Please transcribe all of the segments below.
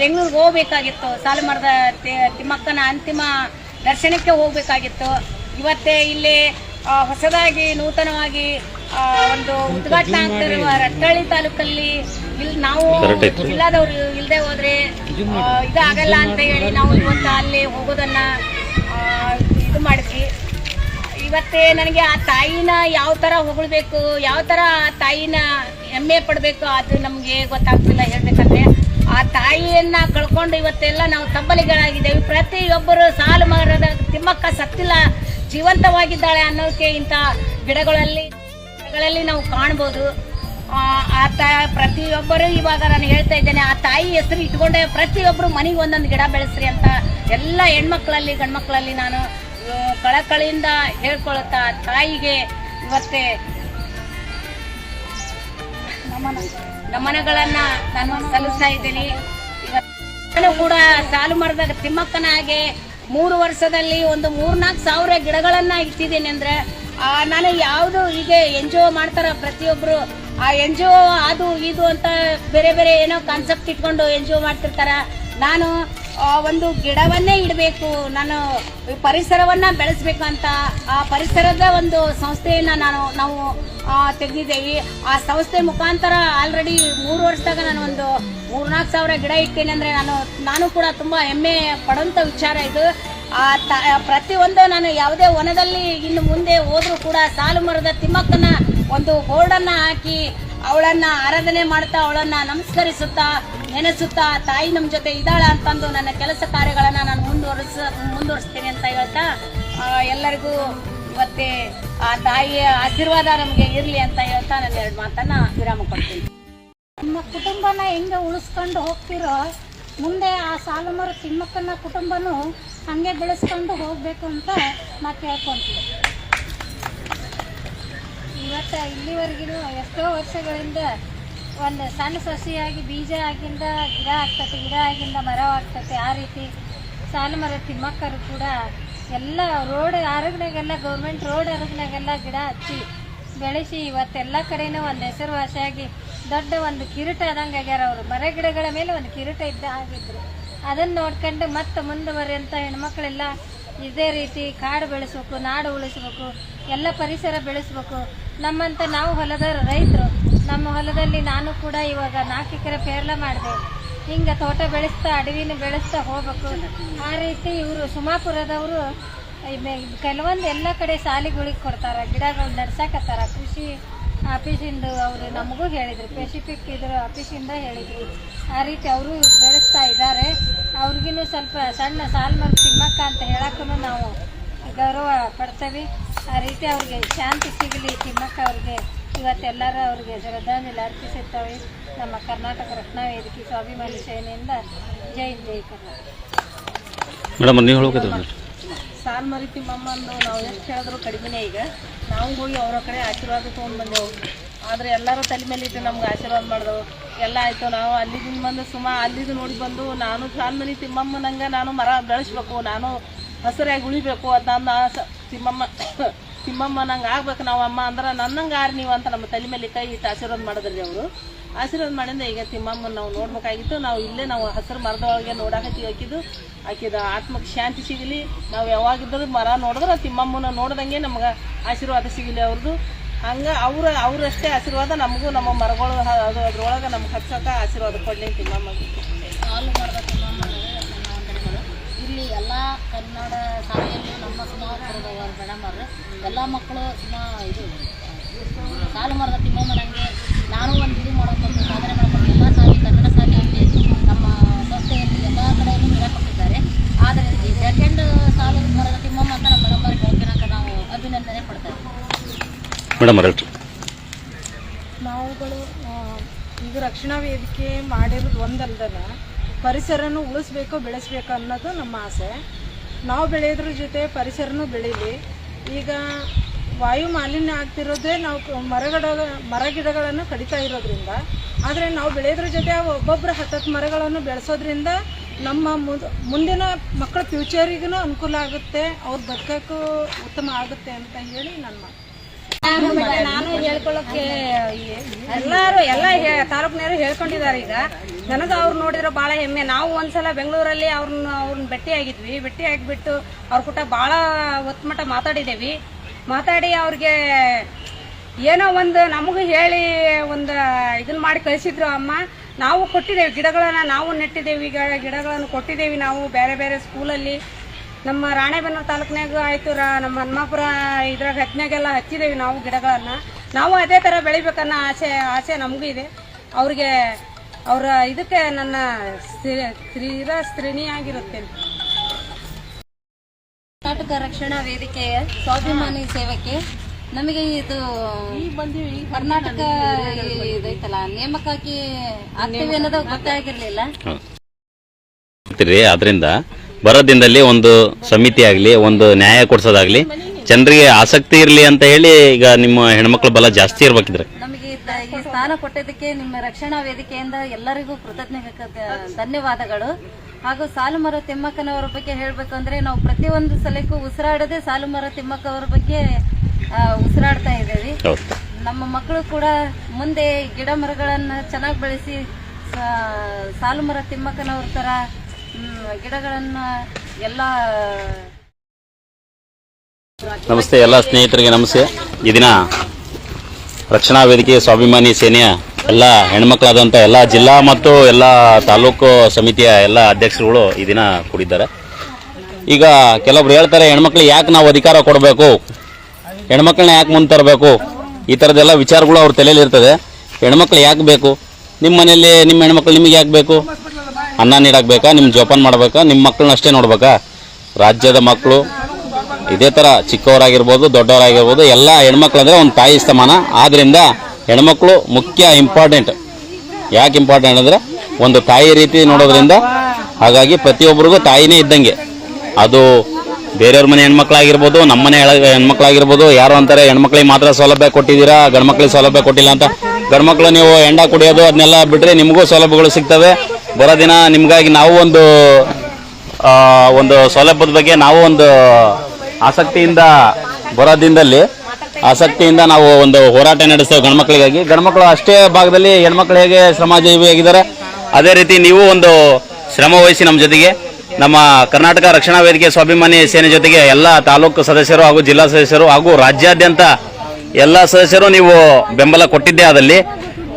ಬೆಂಗಳೂರಿಗೆ ಹೋಗ್ಬೇಕಾಗಿತ್ತು. ಸಾಲುಮರದ ತಿ- ತಿಮ್ಮಕ್ಕನ ಅಂತಿಮ ದರ್ಶನಕ್ಕೆ ಹೋಗ್ಬೇಕಾಗಿತ್ತು. ಇವತ್ತೇ ಇಲ್ಲಿ ಹೊಸದಾಗಿ ನೂತನವಾಗಿ ಒಂದು ಉದ್ಘಾಟನೆ ಆಗ್ತಿರುವ ರಟ್ಟಳ್ಳಿ ತಾಲೂಕಲ್ಲಿ ಇಲ್ಲಿ ನಾವು ಇಲ್ಲದವ್ರು ಇಲ್ಲದೆ ಹೋದ್ರೆ ಇದಾಗಲ್ಲ ಅಂತ ಹೇಳಿ ನಾವು ಇವತ್ತು ಅಲ್ಲಿ ಹೋಗೋದನ್ನ ಇದು ಮಾಡಿದ್ವಿ. ಇವತ್ತೇ ನನಗೆ ಆ ತಾಯಿನ ಯಾವ ಥರ ಹೊಗಳ್ಬೇಕು ಯಾವ ಥರ ಆ ತಾಯಿನ ಹೆಮ್ಮೆ ಪಡಬೇಕು ಅದು ನಮಗೆ ಗೊತ್ತಾಗ್ತಿಲ್ಲ ಹೇಳ್ಬೇಕಂದ್ರೆ. ಆ ತಾಯಿಯನ್ನ ಕಳ್ಕೊಂಡು ಇವತ್ತೆಲ್ಲ ನಾವು ತಬ್ಬಲಿಗಳಾಗಿದ್ದೇವೆ. ಪ್ರತಿಯೊಬ್ಬರು ಸಾಲು ಮರದ ತಿಮ್ಮಕ್ಕ ಸತ್ತಿಲ್ಲ, ಜೀವಂತವಾಗಿದ್ದಾಳೆ ಅನ್ನೋಕೆ ಇಂಥ ಗಿಡಗಳಲ್ಲಿ ಗಿಡಗಳಲ್ಲಿ ನಾವು ಕಾಣ್ಬೋದು. ಆ ತ, ಪ್ರತಿಯೊಬ್ಬರು ಇವಾಗ ನಾನು ಹೇಳ್ತಾ ಇದ್ದೇನೆ, ಆ ತಾಯಿ ಹೆಸರು ಇಟ್ಕೊಂಡೆ ಪ್ರತಿಯೊಬ್ಬರು ಮನೆಗೆ ಒಂದೊಂದು ಗಿಡ ಬೆಳೆಸ್ರಿ ಅಂತ ಎಲ್ಲ ಹೆಣ್ಮಕ್ಳಲ್ಲಿ, ಗಂಡ್ಮಕ್ಳಲ್ಲಿ ನಾನು ಕಳಕಳಿಯಿಂದ ಹೇಳ್ಕೊಳ್ತಾ ತಾಯಿಗೆ ಇವತ್ತೇ ನಮನ. ನಮನಗಳನ್ನ ನಾನು ಸಲ್ಲಿಸ್ತಾ ಇದ್ದೀನಿ. ನಾನು ಕೂಡ ಸಾಲು ಮರದ ತಿಮ್ಮಕ್ಕನ ಹಾಗೆ ಮೂರು ವರ್ಷದಲ್ಲಿ ಒಂದು ಮೂರ್ನಾಲ್ಕು ಸಾವಿರ ಗಿಡಗಳನ್ನ ಇಟ್ಟಿದ್ದೀನಿ ಅಂದ್ರೆ ಆ, ನಾನು ಯಾವುದು ಹೀಗೆ ಎನ್ ಜಿ ಒ ಮಾಡ್ತಾರ ಪ್ರತಿಯೊಬ್ರು ಆ ಎನ್ ಜಿ ಒ ಅದು ಇದು ಅಂತ ಬೇರೆ ಬೇರೆ ಏನೋ ಕಾನ್ಸೆಪ್ಟ್ ಇಟ್ಕೊಂಡು ಎನ್ ಜಿ ಒ ಮಾಡ್ತಿರ್ತಾರ. ನಾನು ಒಂದು ಗಿಡವನ್ನೇ ಇಡಬೇಕು, ನಾನು ಪರಿಸರವನ್ನ ಬೆಳೆಸಬೇಕು ಅಂತ ಆ ಪರಿಸರದ ಒಂದು ಸಂಸ್ಥೆಯನ್ನ ನಾನು, ನಾವು ತೆಗ್ದಿದ್ದೇವೆ. ಆ ಸಂಸ್ಥೆ ಮುಖಾಂತರ ಆಲ್ರೆಡಿ ಮೂರು ವರ್ಷದಾಗ ನಾನು ಒಂದು ಮೂರ್ನಾಲ್ಕು ಸಾವಿರ ಗಿಡ ಇಟ್ಟೇನೆ ಅಂದರೆ ನಾನು ನಾನು ಕೂಡ ತುಂಬ ಹೆಮ್ಮೆ ಪಡೋಂಥ ವಿಚಾರ ಇದು. ಆ ತ ಪ್ರತಿಯೊಂದು ನಾನು ಯಾವುದೇ ವನದಲ್ಲಿ ಇನ್ನು ಮುಂದೆ ಹೋದರೂ ಕೂಡ ಸಾಲು ಮರದ ತಿಮ್ಮಕ್ಕನ ಒಂದು ಬೋರ್ಡನ್ನು ಹಾಕಿ ಅವಳನ್ನು ಆರಾಧನೆ ಮಾಡ್ತಾ, ಅವಳನ್ನು ನಮಸ್ಕರಿಸುತ್ತಾ ನೆನೆಸುತ್ತಾ ತಾಯಿ ನಮ್ಮ ಜೊತೆ ಇದ್ದಾಳ ಅಂತಂದು ನನ್ನ ಕೆಲಸ ಕಾರ್ಯಗಳನ್ನ ನಾನು ಮುಂದುವರಿಸ, ಮುಂದುವರಿಸ್ತೇನೆ ಅಂತ ಹೇಳ್ತಾ ಎಲ್ಲರಿಗೂ ಮತ್ತೆ ಆ ತಾಯಿಯ ಆಶೀರ್ವಾದ ನಮಗೆ ಇರಲಿ ಅಂತ ಹೇಳ್ತಾ ನಾನು ಎರಡು ಮಾತನ್ನ ವಿರಾಮ ಕೊಡ್ತೀನಿ. ನಮ್ಮ ಕುಟುಂಬನ ಹೆಂಗೆ ಉಳಿಸ್ಕೊಂಡು ಹೋಗ್ತಿರೋ, ಮುಂದೆ ಆ ಸಾಲುಮರ ತಿಮ್ಮಕ್ಕನ ಕುಟುಂಬನೂ ಹಾಗೆ ಬೆಳೆಸ್ಕೊಂಡು ಹೋಗಬೇಕು ಅಂತ ನಾ ಕೇಳ್ಕೊಂತೀನಿ. ಇವತ್ತು ಇಲ್ಲಿವರೆಗೂ ಎಷ್ಟೋ ವರ್ಷಗಳಿಂದ ಒಂದು ಸಣ್ಣ ಸಸಿಯಾಗಿ ಬೀಜ ಆಗಿಂದ ಗಿಡ ಆಗ್ತತೆ ಗಿಡ ಆಗಿಂದ ಮರ ಆಗ್ತತೆ ಆ ರೀತಿ ಸಾಲು ಮರ ತಿಮ್ಮಕ್ಕರು ಕೂಡ ಎಲ್ಲ ರೋಡ್ ಅರಗ್ನಾಗೆಲ್ಲ ಗೌರ್ಮೆಂಟ್ ರೋಡ್ ಅರಗ್ನಾಗೆಲ್ಲ ಗಿಡ ಹಚ್ಚಿ ಬೆಳೆಸಿ ಇವತ್ತೆಲ್ಲ ಕಡೆನೂ ಒಂದು ಹೆಸರುವಾಸಿಯಾಗಿ ದೊಡ್ಡ ಒಂದು ಕಿರೀಟ ಆದಂಗೆ ಆಗ್ಯಾರ ಅವರು. ಮರ ಗಿಡಗಳ ಮೇಲೆ ಒಂದು ಕಿರೀಟ ಇದ್ದ ಆಗಿದ್ರು ಅದನ್ನು ನೋಡ್ಕೊಂಡು ಮತ್ತೆ ಮುಂದುವರಿಯಂಥ ಹೆಣ್ಮಕ್ಳೆಲ್ಲ ಇದೇ ರೀತಿ ಕಾಡು ಬೆಳೆಸ್ಬೇಕು, ನಾಡು ಉಳಿಸ್ಬೇಕು, ಎಲ್ಲ ಪರಿಸರ ಬೆಳೆಸ್ಬೇಕು. ನಮ್ಮಂತ ನಾವು ಹೊಲದ ರೈತರು ನಮ್ಮ ಹೊಲದಲ್ಲಿ ನಾನು ಕೂಡ ಇವಾಗ ನಾಲ್ಕು ಎಕರೆ ಪೇರ್ಲ ಮಾಡಿದೆ. ಹಿಂಗೆ ತೋಟ ಬೆಳೆಸ್ತಾ, ಅಡವಿನ ಬೆಳೆಸ್ತಾ ಹೋಗ್ಬೇಕು. ಆ ರೀತಿ ಇವರು ಸುಮಾಪುರದವರು ಕೆಲವೊಂದು ಎಲ್ಲ ಕಡೆ ಸಾಲಿಗಳಿಗೆ ಕೊಡ್ತಾರೆ, ಗಿಡಗಳು ನಡ್ಸಕತ್ತಾರ. ಕೃಷಿ ಆಫೀಸಿಂದ ಅವರು ನಮಗೂ ಹೇಳಿದರು, ಪೆಸಿಫಿಕ್ ಇದ್ರ ಆಫೀಸಿಂದ ಹೇಳಿದರು. ಆ ರೀತಿ ಅವರು ಬೆಳೆಸ್ತಾ ಇದ್ದಾರೆ ಅವ್ರಿಗಿನ್ನೂ ಸ್ವಲ್ಪ ಸಣ್ಣ ಸಾಲ್ಮರ್ ತಿಮ್ಮಕ್ಕ ಅಂತ ಹೇಳಕ್ಕೂ ನಾವು ಗೌರವ ಪಡ್ತೇವೆ. ಆ ರೀತಿ ಅವ್ರಿಗೆ ಶಾಂತಿ ಸಿಗಲಿ ತಿಮ್ಮಕ್ಕ ಅವ್ರಿಗೆ. ಇವತ್ತೆಲ್ಲರೂ ಅವ್ರಿಗೆ ಶ್ರದ್ಧಾಂಜಲಿ ಅರ್ಪಿಸುತ್ತವೆ. ನಮ್ಮ ಕರ್ನಾಟಕ ರತ್ನ ವೇದಿಕೆ ಸ್ವಾಭಿಮಾನಿ ಸೇನೆಯಿಂದ ಜೈ ಜೈ ಕರ್ನಾಟಕ ಮೇಡಮ್ ನೀವು ಹೇಳ್ಬೇಕಂದ್ರೆ ಸಾಲ್ ಮರಿ ತಿಮ್ಮಮ್ಮಂದು ನಾವು ಎಷ್ಟು ಹೇಳಿದ್ರು ಕಡಿಮೆನೇ ಈಗ. ನಾವು ಹೋಗಿ ಅವರ ಕಡೆ ಆಶೀರ್ವಾದ ತೊಗೊಂಡು ಬಂದೆವು ಆದರೆ ಎಲ್ಲರೂ ತಲೆ ಮೇಲೆ ಇಟ್ಟು ನಮ್ಗೆ ಆಶೀರ್ವಾದ ಮಾಡಿದ್ರು ಎಲ್ಲ ಆಯಿತು ನಾವು ಅಲ್ಲಿದಿಂದ ಬಂದು ಸುಮಾ ಅಲ್ಲಿದ್ದು ನೋಡಿ ಬಂದು ನಾನು ಸಾಲ್ ಮನೆ ತಿಮ್ಮಮ್ಮನಂಗೆ ನಾನು ಮರ ಬೆಳೆಸ್ಬೇಕು ನಾನು ಹಸಿರಾಗಿ ಉಳಿಬೇಕು ಅಂತ ನಾನು ತಿಮ್ಮಮ್ಮ ತಿಮ್ಮಮ್ಮ, ನಂಗೆ ಆಗ್ಬೇಕು ನಾವು ಅಮ್ಮ ಅಂದ್ರೆ ನನ್ನಂಗೆ ಆರು ನೀವು ಅಂತ ನಮ್ಮ ತಲೆ ಮೇಲೆ ಕೈ ಇಟ್ಟು ಆಶೀರ್ವಾದ ಮಾಡಿದ್ರಿ ಅವರು. ಆಶೀರ್ವಾದ ಮಾಡಿಂದ ಈಗ ತಿಮ್ಮಮ್ಮನ ನಾವು ನೋಡ್ಬೇಕಾಗಿತ್ತು. ನಾವು ಇಲ್ಲೇ ನಾವು ಹಸಿರು ಮರದೊಳಗೆ ನೋಡಾಕತ್ತೀವಿ ಹಾಕಿದ್ದು ಆಕಿದ ಆತ್ಮಕ್ಕೆ ಶಾಂತಿ ಸಿಗಲಿ. ನಾವು ಯಾವಾಗಿದ್ದರೂ ಮರ ನೋಡಿದ್ರೆ ತಿಮ್ಮಮ್ಮನ ನೋಡ್ದಂಗೆ ನಮ್ಗೆ ಆಶೀರ್ವಾದ ಸಿಗಲಿ ಅವ್ರದ್ದು ಹಂಗೆ ಅವ್ರ ಅವರಷ್ಟೇ ಆಶೀರ್ವಾದ ನಮಗೂ ನಮ್ಮ ಮರಗಳು ಅದು ಅದ್ರೊಳಗೆ ನಮ್ಗೆ ಹಚ್ಚೋಕೆ ಆಶೀರ್ವಾದ ಕೊಡಲಿ ತಿಮ್ಮಮ್ಮ. ಮಾಡಬೇಕು ವಂದನೆಗಳು ಇಲ್ಲಿ ಎಲ್ಲ ಕನ್ನಡ ಶಾಲೆಯಲ್ಲೂ ನಮ್ಮ ಸುಮಾಪುರದ ಮೇಡಮ್ ಅವರು ಎಲ್ಲ ಮಕ್ಕಳು ಸುಮಾ ಇದು ಸಾಲು ಮರದ ತಿಮ್ಮಮ್ಮನಂಗೆ ನಾನು ಒಂದು ಇದು ಮಾಡೋಕ್ಕೆ ಸಾಧನೆ ಮಾಡಿಕೊಂಡು ಎಲ್ಲ ಸಾಲಿ ಕನ್ನಡ ಶಾಲೆಯಲ್ಲಿ ನಮ್ಮ ಸಂಸ್ಥೆಯಲ್ಲಿ ಎಲ್ಲ ಕಡೆಯಲ್ಲೂ ಕೊಟ್ಟಿದ್ದಾರೆ ಆದರೆ ಈ ಸೆಕೆಂಡ್ ಸಾಲು ಮರದ ತಿಮ್ಮಮ್ಮ ಅಂತ ನಮ್ಮ ಮೇಡಮ್ ಅವ್ರಿಗೆ ಹೇಳ್ಕೊಳಕ್ಕೆ ನಾವು ಅಭಿನಂದನೆ ಮೇಡಮ್ ಹೇಳ್ರಿ. ನಾವುಗಳು ಈಗ ರಕ್ಷಣಾ ವೇದಿಕೆ ಮಾಡಿರೋದು ಒಂದಲ್ದನ ಪರಿಸರನೂ ಉಳಿಸ್ಬೇಕು ಬೆಳೆಸ್ಬೇಕು ಅನ್ನೋದು ನಮ್ಮ ಆಸೆ. ನಾವು ಬೆಳೆಯೋದ್ರ ಜೊತೆ ಪರಿಸರನೂ ಬೆಳೀಲಿ. ಈಗ ವಾಯು ಮಾಲಿನ್ಯ ಆಗ್ತಿರೋದೇ ನಾವು ಮರಗಿಡ ಮರಗಳ ಮರ ಗಿಡಗಳನ್ನು ಕಡಿತಾ ಇರೋದ್ರಿಂದ. ಆದರೆ ನಾವು ಬೆಳೆಯೋದ್ರ ಜೊತೆ ಒಬ್ಬೊಬ್ಬರು ಹತ್ತತ್ತು ಮರಗಳನ್ನು ಬೆಳೆಸೋದ್ರಿಂದ ನಮ್ಮ ಮುಂದಿನ ಮಕ್ಕಳ ಫ್ಯೂಚರಿಗೂ ಅನುಕೂಲ ಆಗುತ್ತೆ, ಅವ್ರು ಬದುಕೋಕ್ಕೂ ಉತ್ತಮ ಆಗುತ್ತೆ ಅಂತ ಹೇಳಿ ನನ್ನ ಮಾತು. ನಾನು ಹೇಳ್ಕೊಳ್ಳೋಕೆ ಎಲ್ಲರೂ ಎಲ್ಲ ತಾಲೂಕಿನವರು ಹೇಳ್ಕೊಂಡಿದ್ದಾರೆ ಈಗ. ನನಗೆ ಅವ್ರು ನೋಡಿದ್ರೆ ಭಾಳ ಹೆಮ್ಮೆ. ನಾವು ಒಂದ್ಸಲ ಬೆಂಗಳೂರಲ್ಲಿ ಅವ್ರನ್ನ ಅವ್ರನ್ನ ಭೇಟಿ ಆಗಿದ್ವಿ ಭೇಟಿ ಆಗಿಬಿಟ್ಟು ಅವ್ರ ಕೂಟ ಭಾಳ ಹೊತ್ತು ಮಟ್ಟ ಮಾತಾಡಿದ್ದೇವೆ ಮಾತಾಡಿ ಅವ್ರಿಗೆ ಏನೋ ಒಂದು ನಮಗೂ ಹೇಳಿ ಒಂದು ಇದನ್ನ ಮಾಡಿ ಕಳಿಸಿದ್ರು ಅಮ್ಮ. ನಾವು ಕೊಟ್ಟಿದ್ದೇವೆ ಗಿಡಗಳನ್ನು ನಾವು ನೆಟ್ಟಿದ್ದೇವೆ. ಈಗ ಗಿಡಗಳನ್ನು ಕೊಟ್ಟಿದ್ದೇವೆ ನಾವು. ಬೇರೆ ಬೇರೆ ಸ್ಕೂಲಲ್ಲಿ ನಮ್ಮ ರಾಣೆಬೆನ್ನೂರು ತಾಲೂಕಿನಾಗ ಆಯಿತು ರಾ ನಮ್ಮ ಹನುಮಾಪುರ ಇದ್ರಾಗ ಹತ್ತಿನಾಗೆಲ್ಲ ಹಚ್ಚಿದ್ದೇವೆ ನಾವು ಗಿಡಗಳನ್ನು. ನಾವು ಅದೇ ಥರ ಬೆಳಿಬೇಕನ್ನೋ ಆಸೆ ಆಸೆ ನಮಗೂ ಇದೆ. ಅವ್ರಿಗೆ ಅವರ ಇದಕ್ಕೆ ನನ್ನ ಸ್ತ್ರೀರ ಸ್ತ್ರೀಣಿ ಸ್ತ್ರೀಣಿಯಾಗಿರುತ್ತೆ ಕರ್ನಾಟಕ ರಕ್ಷಣಾ ವೇದಿಕೆಯ ಸ್ವಾಭಿಮಾನಿ ಸೇವಕ್ಕೆ ನಮಗೆ ಇದು ಕರ್ನಾಟಕ ಇದೈತಲ್ಲ ನೇಮಕಾತಿ ಆಗ್ತೀವಿ ಅನ್ನೋದು ಗೊತ್ತಾಗಿರ್ಲಿಲ್ಲ ಅದರಿಂದ ಬರೋ ದಿನದಲ್ಲಿ ಒಂದು ಸಮಿತಿ ಆಗಲಿ ಒಂದು ನ್ಯಾಯ ಕೊಡ್ಸೋದಾಗಲಿ ಜನರಿಗೆ ಆಸಕ್ತಿ ಇರಲಿ ಅಂತ ಹೇಳಿ ಈಗ ನಿಮ್ಮ ಹೆಣ್ಮಕ್ಳ ಬಲ ಜಾಸ್ತಿ ಇರ್ಬೇಕಿದ್ರೆ. ನಮಗೆ ಈ ಸ್ಥಾನ ಕೊಟ್ಟಿದ್ದಕ್ಕೆ ನಿಮ್ಮ ರಕ್ಷಣಾ ವೇದಿಕೆಯಿಂದ ಎಲ್ಲರಿಗೂ ಕೃತಜ್ಞ ಧನ್ಯವಾದಗಳು. ಹಾಗೂ ಸಾಲುಮರ ತಿಮ್ಮಕ್ಕನವರ ಬಗ್ಗೆ ಹೇಳಬೇಕು ಅಂದ್ರೆ ನಾವು ಪ್ರತಿಯೊಂದು ಸಲಕ್ಕೂ ಉಸಿರಾಡದೆ ಸಾಲುಮರ ತಿಮ್ಮಕ್ಕವರ ಬಗ್ಗೆ ಆ, ಉಸಿರಾಡ್ತಾ ಇದ್ದೇವೆ. ಹೌದು. ನಮ್ಮ ಮಕ್ಕಳು ಕೂಡ ಮುಂದೆ ಗಿಡ ಮರಗಳನ್ನು ಚೆನ್ನಾಗಿ ಬೆಳೆಸಿ ಸಾ- ಸಾಲುಮರ ತಿಮ್ಮಕ್ಕನವ್ರ ಥರ ಗಿಡಗಳನ್ನ ಎಲ್ಲ ನಮಸ್ತೆ ಎಲ್ಲ ಸ್ನೇಹಿತರಿಗೆ ನಮಸ್ತೆ. ಈ ದಿನ ರಕ್ಷಣಾ ವೇದಿಕೆ ಸ್ವಾಭಿಮಾನಿ ಸೇನೆಯ ಎಲ್ಲ ಹೆಣ್ಮಕ್ಳಾದಂಥ ಎಲ್ಲ ಜಿಲ್ಲಾ ಮತ್ತು ಎಲ್ಲ ತಾಲೂಕು ಸಮಿತಿಯ ಎಲ್ಲ ಅಧ್ಯಕ್ಷರುಗಳು ಈ ದಿನ ಕೂಡಿದ್ದಾರೆ. ಈಗ ಕೆಲವೊಬ್ರು ಹೇಳ್ತಾರೆ ಹೆಣ್ಮಕ್ಳು ಯಾಕೆ ನಾವು ಅಧಿಕಾರ ಕೊಡಬೇಕು? ಹೆಣ್ಮಕ್ಳನ್ನ ಯಾಕೆ ಮುಂದೆ ತರಬೇಕು ಈ ಥರದ್ದೆಲ್ಲ ವಿಚಾರಗಳು ಅವ್ರ ತಲೆಯಲ್ಲಿ ಇರ್ತದೆ ಹೆಣ್ಮಕ್ಳು ಯಾಕೆ ಬೇಕು? ನಿಮ್ಮ ಮನೆಯಲ್ಲಿ ನಿಮ್ಮ ಹೆಣ್ಮಕ್ಳು ನಿಮಗೆ ಯಾಕೆ ಬೇಕು? ಅನ್ನ ನೀಡಕ್ಕೆ ನಿಮ್ಮ ಜೋಪಾನ ಮಾಡ್ಬೇಕಾ ನಿಮ್ಮ ಮಕ್ಕಳನ್ನ ಅಷ್ಟೇ ನೋಡ್ಬೇಕಾ? ರಾಜ್ಯದ ಮಕ್ಕಳು ಇದೇ ಥರ ಚಿಕ್ಕವರಾಗಿರ್ಬೋದು, ದೊಡ್ಡವರಾಗಿರ್ಬೋದು, ಎಲ್ಲ ಹೆಣ್ಮಕ್ಳು ಅಂದರೆ ಒಂದು ತಾಯಿ ಸಮಾನ. ಆದ್ದರಿಂದ ಹೆಣ್ಮಕ್ಳು ಮುಖ್ಯ ಇಂಪಾರ್ಟೆಂಟ್ ಯಾಕೆ ಇಂಪಾರ್ಟೆಂಟ್ ಅಂದರೆ ಒಂದು ತಾಯಿ ರೀತಿ ನೋಡೋದ್ರಿಂದ ಹಾಗಾಗಿ ಪ್ರತಿಯೊಬ್ಬರಿಗೂ ತಾಯಿನೇ ಇದ್ದಂಗೆ. ಅದು ಬೇರೆಯವ್ರ ಮನೆ ಹೆಣ್ಮಕ್ಳಾಗಿರ್ಬೋದು, ನಮ್ಮ ಮನೆ ಹೆಣ್ಮಕ್ಳಾಗಿರ್ಬೋದು, ಯಾರು ಅಂತಾರೆ, ಹೆಣ್ಮಕ್ಳಿಗೆ ಮಾತ್ರ ಸೌಲಭ್ಯ ಕೊಟ್ಟಿದ್ದೀರಾ? ಗಂಡ್ಮಕ್ಳಿಗೆ ಸೌಲಭ್ಯ ಕೊಟ್ಟಿಲ್ಲ ಅಂತ. ಗಂಡ್ಮಕ್ಳು ನೀವು ಎಂಡ ಕುಡಿಯೋದು, ಅದನ್ನೆಲ್ಲ ಬಿಟ್ಟರೆ ನಿಮಗೂ ಸೌಲಭ್ಯಗಳು ಸಿಗ್ತವೆ. ಬರೋ ದಿನ ನಿಮಗಾಗಿ ನಾವು ಒಂದು ಒಂದು ಸೌಲಭ್ಯದ ಬಗ್ಗೆ ನಾವು ಒಂದು ಆಸಕ್ತಿಯಿಂದ ಬರೋ ದಿನದಲ್ಲಿ ಆಸಕ್ತಿಯಿಂದ ನಾವು ಒಂದು ಹೋರಾಟ ನಡೆಸ್ತೇವೆ ಗಂಡ್ಮಕ್ಳಿಗಾಗಿ ಗಂಡ್ಮಕ್ಳು ಅಷ್ಟೇ ಭಾಗದಲ್ಲಿ ಹೆಣ್ಮಕ್ಳು ಹೇಗೆ ಶ್ರಮಜೀವಿಯಾಗಿದ್ದಾರೆ, ಅದೇ ರೀತಿ ನೀವು ಒಂದು ಶ್ರಮ ವಹಿಸಿ ನಮ್ಮ ಜೊತೆಗೆ, ನಮ್ಮ ಕರ್ನಾಟಕ ರಕ್ಷಣಾ ವೇದಿಕೆ ಸ್ವಾಭಿಮಾನಿ ಸೇನೆ ಜೊತೆಗೆ ಎಲ್ಲ ತಾಲೂಕು ಸದಸ್ಯರು ಹಾಗೂ ಜಿಲ್ಲಾ ಸದಸ್ಯರು ಹಾಗೂ ರಾಜ್ಯಾದ್ಯಂತ ಎಲ್ಲ ಸದಸ್ಯರು ನೀವು ಬೆಂಬಲ ಕೊಟ್ಟಿದ್ದೇ ಆದಲ್ಲಿ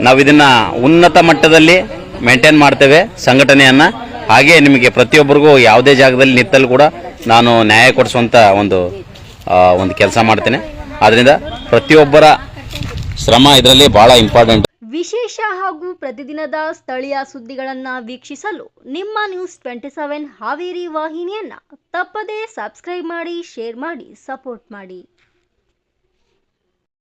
ನಾವು ಇದನ್ನು ಉನ್ನತ ಮಟ್ಟದಲ್ಲಿ ಮೇಂಟೈನ್ ಮಾಡ್ತೇವೆ ಸಂಘಟನೆಯನ್ನು. ಹಾಗೆ ನಿಮಗೆ ಪ್ರತಿಯೊಬ್ಬರಿಗೂ ಯಾವುದೇ ಜಾಗದಲ್ಲಿ ನಿಂತಲ್ಲಿ ಕೂಡ ನಾನು ನ್ಯಾಯ ಕೊಡಿಸುವಂಥ ಒಂದು ಒಂದು ಕೆಲಸ ಮಾಡ್ತೇನೆ. ಆದ್ದರಿಂದ ಪ್ರತಿಯೊಬ್ಬರ ಶ್ರಮ ಇದರಲ್ಲಿ ಬಹಳ ಇಂಪಾರ್ಟೆಂಟ್ ವಿಶೇಷ ಹಾಗೂ ಪ್ರತಿದಿನದ ಸ್ಥಳೀಯ ಸುದ್ದಿಗಳನ್ನು ವೀಕ್ಷಿಸಲು ನಿಮ್ಮ ನ್ಯೂಸ್ ಟ್ವೆಂಟಿ ಸೆವೆನ್ ಹಾವೇರಿ ವಾಹಿನಿಯನ್ನು ತಪ್ಪದೇ ಸಬ್ಸ್ಕ್ರೈಬ್ ಮಾಡಿ ಶೇರ್ ಮಾಡಿ ಸಪೋರ್ಟ್ ಮಾಡಿ.